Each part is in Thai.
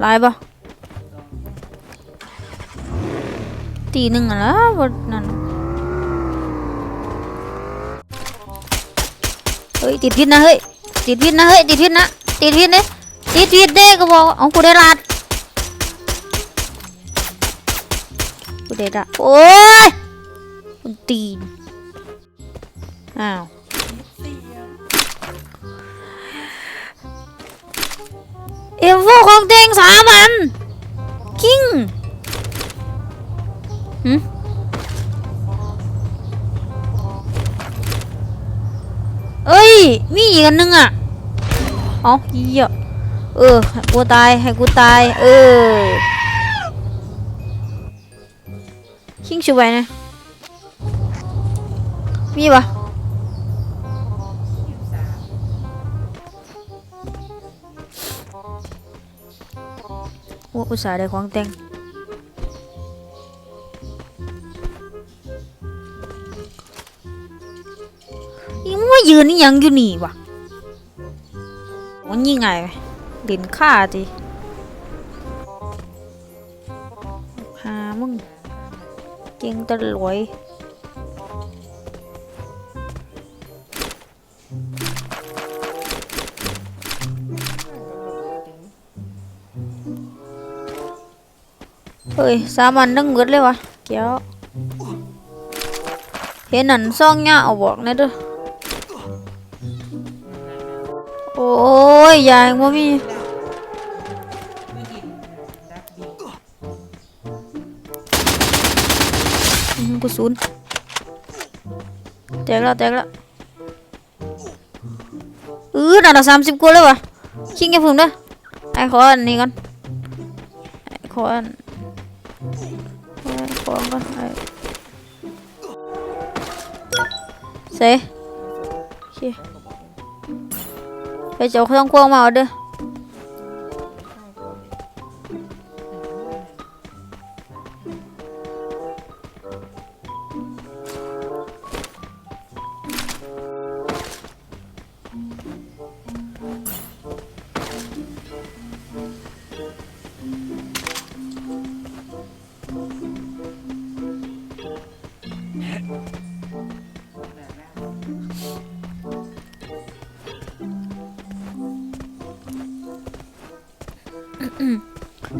หลายปะตีหนึ่งอะนะบนนั่นเฮ้ยติดพิษนะเฮ้ยติดพิษนะเฮ้ยติดพิษนะติดพิษเด้ติดพิษเด้ก็บอกเอากูได้ลาดกูได้ละโอ้ยตีนอ้าว เอฟโฟของเต็งสามอันคิงหืมเอ้ย มีอีกอันนึงอะเอาเหี้ยเออ ให้กูตาย ให้กูตาย เออ คิงชูไว้นะ มีปะ โอ้อุตส่าห์ได้ของแต่งยังมายืนนี่ยังอยู่นี่วะมันยังไงเด่นฆ่าจีหามึงเก่งตะลวย เฮ้ยสามันนึงเบิดเลยวะเกี้ยวเห็นหนันซ่องเงาเอาบอกนะเด้อโอ้ยยายว่ามีกูศูนย์แตกแล้วแตกแล้วเออนั่นละสามสิบกว่าเลยวะคิงแกพึ่งเด้อไอ้ขอนนี้ก่อนไอ้ขอน อ้ขออันก่อนไอ้เซ่โอเคไปเจ้าเครื่องควงมาเอาเด้อ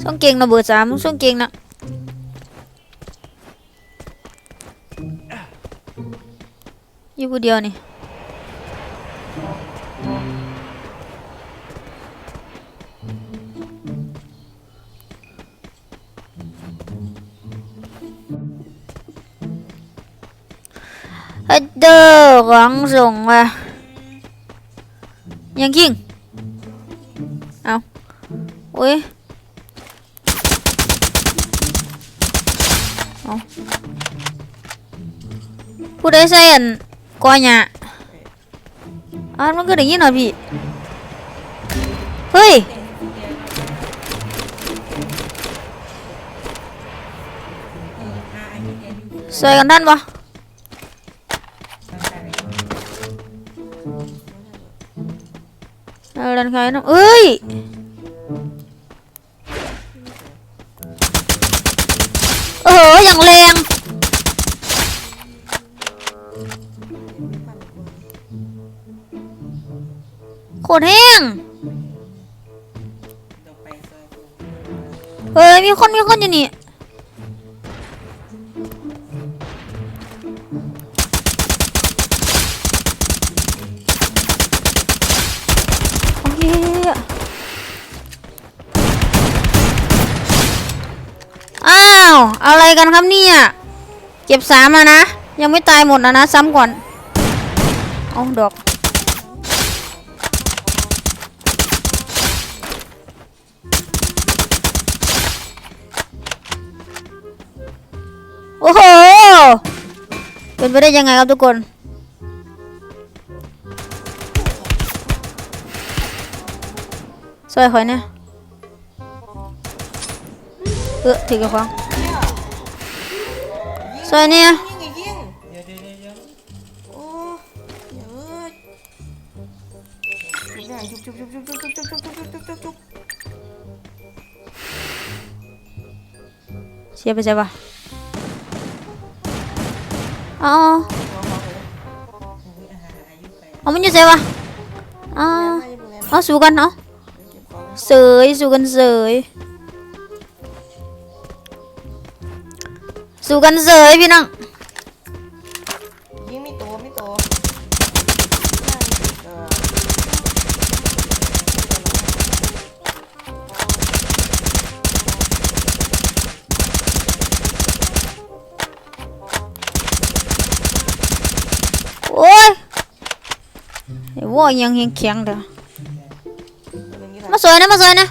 ส่งเก่งนะเบอร์สามมึงส่งเก่งนะอยู่ผู้เดียวนี่เฮ้ยเด้อของส่งมายังคิงเอาโอ้ย ผู้ใดใส่อันกอหยาอ่ามันก็ได้ยินเหรอพี่ เฮ้ยใส่กันทันปะเออดันใครนะเอ้ย โคตรแห้งเฮ้ยมีคนมีคนอยู่นี่โอเคอ้าวอะไรกันครับเนี่ยเก็บสามแล้วนะ ยังไม่ตายหมดนะนะ ซ้ำก่อนเอาดอก โอ้โห เป็นไปได้ยังไงครับทุกคน ซอยหอยเนี่ยเออถือกระฟังซอยเนี่ยยิงไงยิงเดี๋ยวเดี๋ยวเดี๋ยวโอ้เดี๋ยวเอ้ยชุบได้ชุบชุบชุบชุบชุบชุบชุบชุบชุบชุบชุบสียไปใช่ปะ อ๋อเอามันอยู่ไสวะอ๋อเอาสู้กันเนาะเสยสู้กันเสยสู้กันเสยพี่น้ง โอ้ยไอ้วัวยังยังแข็งเด้อเป็นอย่างนี้แหละมาสวยนะมาสวยนะ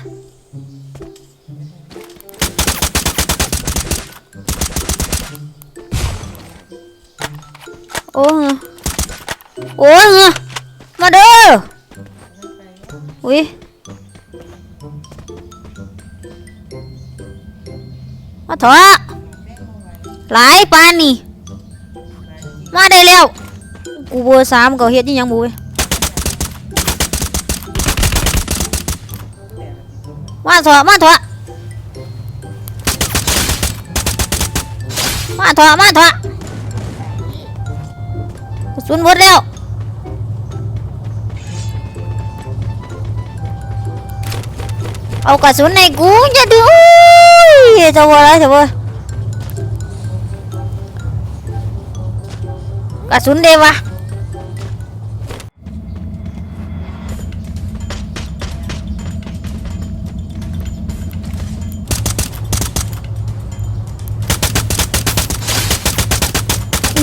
โอ้ยโอ้ยมาเด้ออุ้ยมาเถอะหลายปานนี่มาได้แล้ว กูเบอร์สามก็เฮ็ดอีหยังบุ้ยมาเถอะมาเถอะมาเถอะมาเถอะกระสุนหมดแล้วเอากระสุนในกูจะดูอุ้ยจะว่าอะไรจะว่ากระสุนเดวะ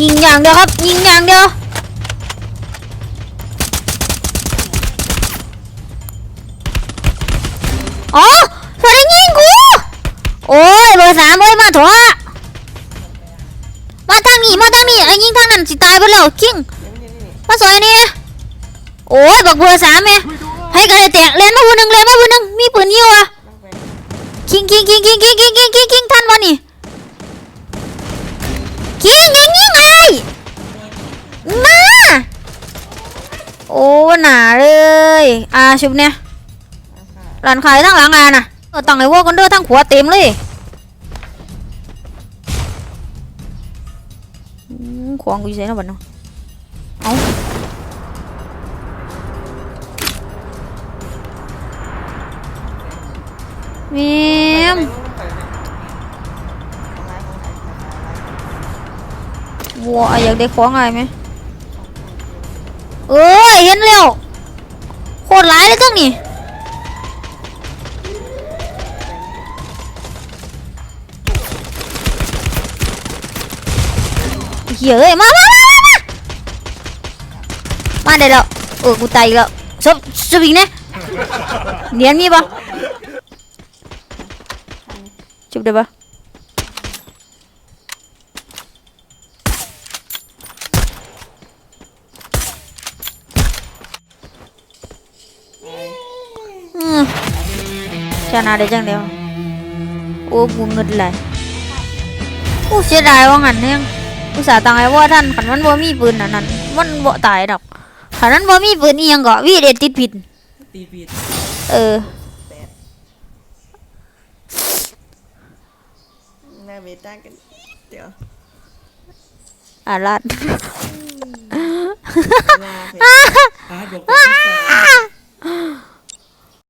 ยิงอย่างเดียวครับ ยิงอย่างเดียวอ๋อเธอได้ยิงกูโอ้ยเบอร์สามเอ้ยมาถอะมาทางนี้มาทางนี้ไอ้ยิงทางนั้นสิตายไปแล้วคิงมาสวยนี่โอ้ยบอกเบอร์สามแม่ให้กันเลยแตกเล่นมาผู้หนึ่งเล่นมาผู้หนึ่งมีปืนยิวอะคิงคิงคิงคิงคิงคิงคิงคิง อ่าชุบเนี่ยอาค่ะร้านขายทั้งหลังอะน่ะเออตั้งไอ้วอกันเด้อทั้งขวาเต็มเลยอืมของกูอยู่ใส่เนาะบัดเนาะเอาแมีมวัวอยากได้ของอะไรไหมเอ้ยเห็นแล้ว โคตรร้ายเลยจังนี่เฮ้ยเอ้ยมามามามามามาได้แล้วเออกูตายอีกแล้วซบซบอีกเนี่ยเนียนมีปะจุบได้ปะ ชนะได้จังเดียวโอ้กูเงินไหลโอ้เสียดายว่างั้นเนี่ยอุตส่าห์ตังไอ้ว่าท่านขันมันบ่มีปืนน่ะนั่นมันบ่ตายดอกขันมันบ่มีปืนอีหยังก็วีเดติดผิดตีผิดเออหน้าเบต้ากันเดี๋ยวอาลัดอาบอกว่า